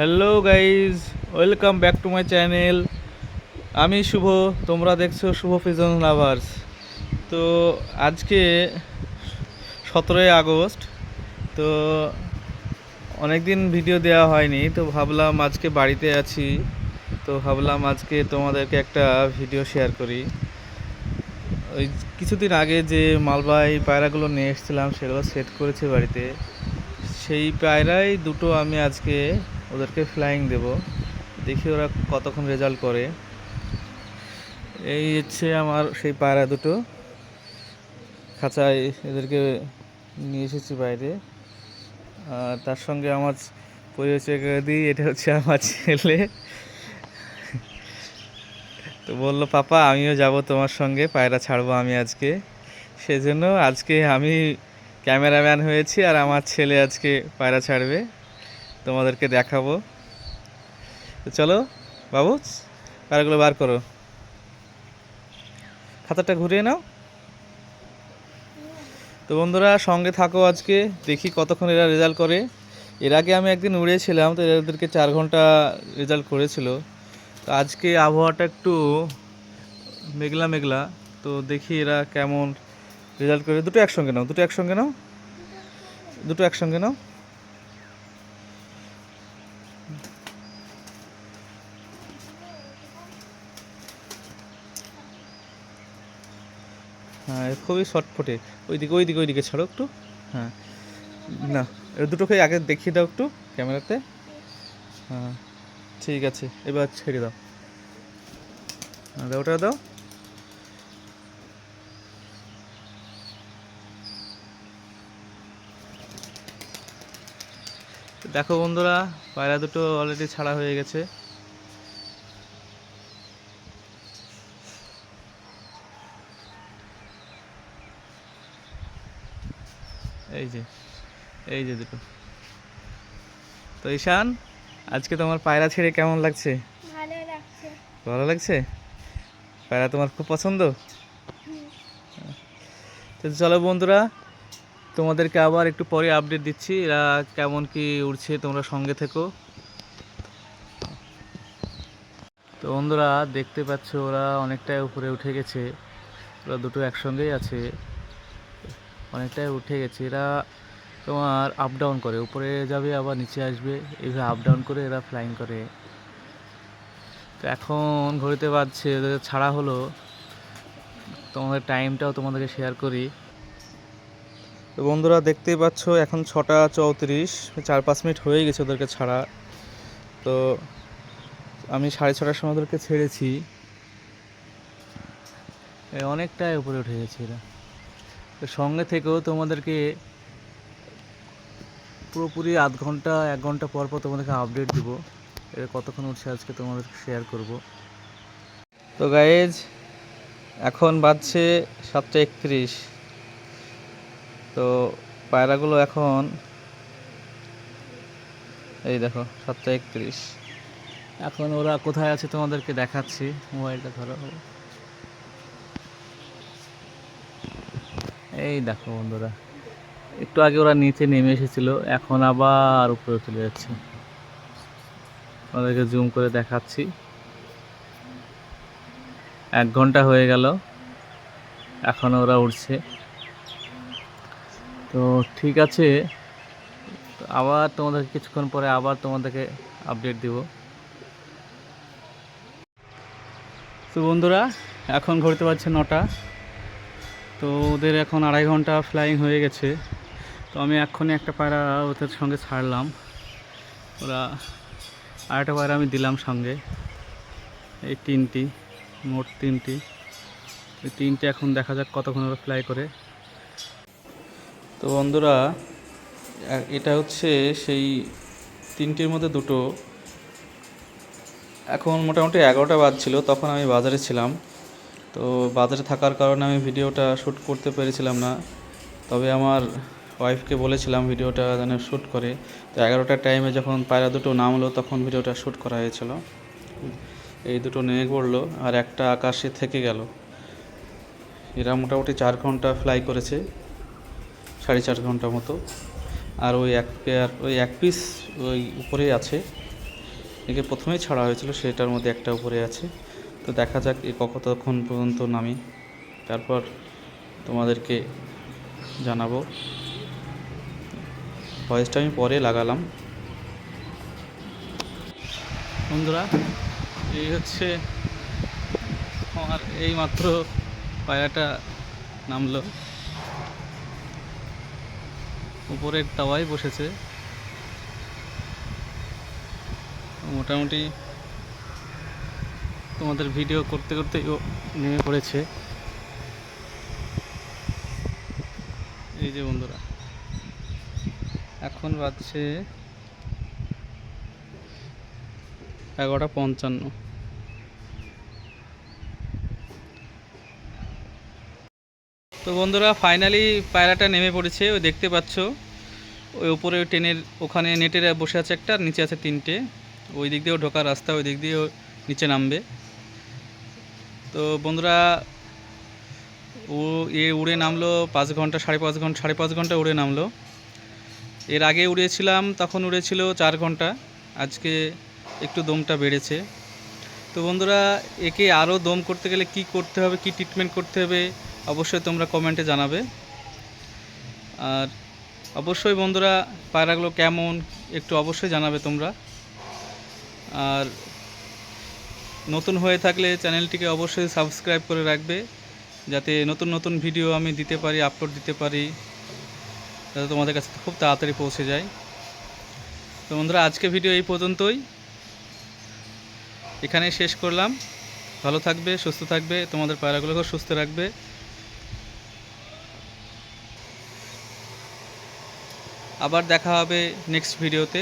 Hello guys welcome back to my channel আমি শুভ, তোমরা দেখছ শুভ পিজন লাভার্স তো আজকে সতেরোই আগস্ট, তো অনেক দিন ভিডিও দেওয়া হয়নি, তো ভাবলাম আজকে বাড়িতে আছি। তো ভাবলাম আজকে তোমাদেরকে একটা ভিডিও শেয়ার করি। ওই কিছুদিন আগে যে মালবাহী পায়রাগুলো নিয়ে এসেছিলাম, সেগুলো সেট করেছে বাড়িতে। সেই পায়রাই দুটো আমি আজকে ওদেরকে ফ্লাইং দেব। দেখি ওরা কতক্ষণ রেজাল্ট করে। এই হচ্ছে আমার সেই পায়রা দুটো। খাঁচায় এদেরকে নিয়ে এসেছি বাইরে। আর তার সঙ্গে আমার পরিচয় করে দিই, এটা হচ্ছে আমার ছেলে। তো বলল, পাপা, আমিও যাব তোমার সঙ্গে, পায়রা ছাড়বো আমি আজকে। সেজন্য আজকে আমি ক্যামেরাম্যান হয়েছি আর আমার ছেলে আজকে পায়রা ছাড়বে। তোমাদেরকে দেখাবো। চলো, বাবু, পায়রাগুলো বার করো। খাতাটা ঘুরিয়ে নাও। তো বন্ধুরা, সঙ্গে থাকো আজকে, দেখি কতক্ষণ এরা রেজাল্ট করে। এর আগে আমি একদিন উড়েছিলাম তো এদেরকে চার ঘণ্টা রেজাল্ট করেছিল। তো আজকে আবহাওয়াটা একটু মেঘলা মেঘলা, তো দেখি এরা কেমন রেজাল্ট করে। দুটো একসঙ্গে নাও, দুটো একসঙ্গে নাও। দুটো একসঙ্গে নাও। হ্যাঁ খুবই শর্টফুটে ওইদিকে ওইদিকে ওইদিকে ছাড়ো একটু। হ্যাঁ। না দুটোকে আগে দেখিয়ে দাও একটু ক্যামেরাতে। হ্যাঁ ঠিক আছে, এবার ছেড়ে দাও। হ্যাঁ দাও, ওটা দাও। দেখো বন্ধুরা, পায়রা দুটো অলরেডি ছাড়া হয়ে গেছে। এই যে এই যে দুটো। তো ঈশান আজকে তোমার পায়রা ছেড়ে কেমন লাগছে? ভালো লাগছে। পায়রা তোমার খুব পছন্দ? তো চলো বন্ধুরা তোমাদেরকে আবার একটু পরে আপডেট দিচ্ছি এরা কেমন কি উড়ছে তোমরা সঙ্গে থেকো। তো বন্ধুরা দেখতে পাচ্ছ ওরা অনেকটাই উপরে উঠে গেছে। ওরা দুটো একসঙ্গেই আছে। অনেকটাই উঠে গেছে। এরা তোমার আপ ডাউন করে, উপরে যাবে, আবার নিচে আসবে। এইভাবে আপ ডাউন করে এরা ফ্লাইং করে। তো এখন ঘড়িতে বাজছে ছাড়া হলো। তোমাদের টাইমটাও তোমাদেরকে শেয়ার করি। তো বন্ধুরা, দেখতেই পাচ্ছ, এখন ছটা চৌত্রিশ, চার পাঁচ মিনিট হয়ে গেছে ওদেরকে ছাড়া। তো আমি সাড়ে ছটার সময় ওদেরকে ছেড়েছি। অনেকটাই উপরে উঠে গেছে এরা। তো সঙ্গে থেকেও তোমাদেরকে পুরোপুরি আধ ঘণ্টা, এক ঘণ্টা পর পর তোমাদেরকে আপডেট দিব। এটা কতক্ষণ উঠছে আজকে তোমাদেরকে শেয়ার করব। তো গাইজ এখন বাজছে সাতটা একত্রিশ। তো পায়রাগুলো এখন এই দেখো, সাতটা একত্রিশ। এখন ওরা কোথায় আছে তোমাদেরকে দেখাচ্ছি। মোবাইলটা ধরো। এই দেখো বন্ধুরা, একটু আগে ওরা নিচে নেমে এসেছিল, এখন আবার উপরে চলে যাচ্ছে। ওদেরকে জুম করে দেখাচ্ছি। এক ঘণ্টা হয়ে গেল, এখন ওরা উঠছে তো ঠিক আছে আবার তোমাদের কিছুক্ষণ পরে আবার তোমাদেরকে আপডেট দিব। তো বন্ধুরা, এখন ঘুরতে পারছে নটা। তো ওদের এখন আড়াই ঘণ্টা ফ্লাইং হয়ে গেছে। তো আমি এক্ষুনি একটা পায়রা ওদের সঙ্গে ছাড়লাম। ওরা আরেকটা পায়রা আমি দিলাম সঙ্গে। এই তিনটি, মোট তিনটি। এই তিনটে এখন দেখা যাক কতক্ষণ ওরা ফ্লাই করে। তো বন্ধুরা এটা হচ্ছে সেই তিনটির মধ্যে দুটো। এখন মোটামুটি এগারোটা বাজছিল, তখন আমি বাজারে ছিলাম। তো বাজারে থাকার কারণে আমি ভিডিওটা শ্যুট করতে পেরেছিলাম না। তবে আমার ওয়াইফকে বলেছিলাম ভিডিওটা যেন শ্যুট করে। তো এগারোটার টাইমে যখন পায়রা দুটো নামলো, তখন ভিডিওটা শ্যুট করা হয়েছিল। এই দুটো নেমে পড়ল আর একটা আকাশে থেকে গেল। এরা মোটামুটি চার ঘণ্টা ফ্লাই করেছে, সাড়ে চার ঘণ্টা মতো। আর ওই এক পেয়ার ওই এক পিস ওই উপরেই আছে। একে প্রথমেই ছাড়া হয়েছিল, সেটার মধ্যে একটা উপরে আছে। তো দেখা যাক এ কতক্ষণ পর্যন্ত নামি। তারপর তোমাদেরকে জানাব। ভয়েসটা আমি পরে লাগালাম। বন্ধুরা, এই হচ্ছে আমার এই মাত্র পায়রাটা নামলো। উপরের তাওয়ায় বসেছে। মোটামুটি তোমাদের ভিডিও করতে করতে ও নেমে পড়েছে। এই যে বন্ধুরা, এখন বাজছে এগারোটা পঞ্চান্ন। তো বন্ধুরা ফাইনালি পায়রাটা নেমে পড়েছে, ওই দেখতে পাচ্ছ। ওই ওপরে ট্রেনের, ওখানে নেটের বসে আছে একটা নিচে আছে তিনটে। ওই দিক দিয়েও ঢোকার রাস্তা ওই দিক দিয়েও নিচে নামবে। তো বন্ধুরা, ও এ উড়ে নামলো পাঁচ ঘণ্টা, সাড়ে পাঁচ ঘণ্টা, সাড়ে পাঁচ ঘণ্টা উড়ে নামলো। এর আগে উড়েছিলাম, তখন উড়েছিল চার ঘণ্টা। আজকে একটু দমটা বেড়েছে। তো বন্ধুরা, একে আরও দম করতে গেলে কি করতে হবে, কি ট্রিটমেন্ট করতে হবে, অবশ্যই তোমরা কমেন্টে জানাবে। আর অবশ্যই বন্ধুরা, পায়রাগুলো কেমন, একটু অবশ্যই জানাবে তোমরা। আর নতুন হয়ে থাকলে চ্যানেলটিকে অবশ্যই সাবস্ক্রাইব করে রাখবে, যাতে নতুন নতুন ভিডিও আমি দিতে পারি, আপলোড দিতে পারি, যাতে তোমাদের কাছে খুব তাড়াতাড়ি পৌঁছে যায়। তো বন্ধুরা, আজকে ভিডিও এই পর্যন্তই। এখানে শেষ করলাম। ভালো থাকবে, সুস্থ থাকবে, তোমাদের পায়রাগুলোকেও সুস্থ রাখবে। আবার দেখা হবে নেক্সট ভিডিওতে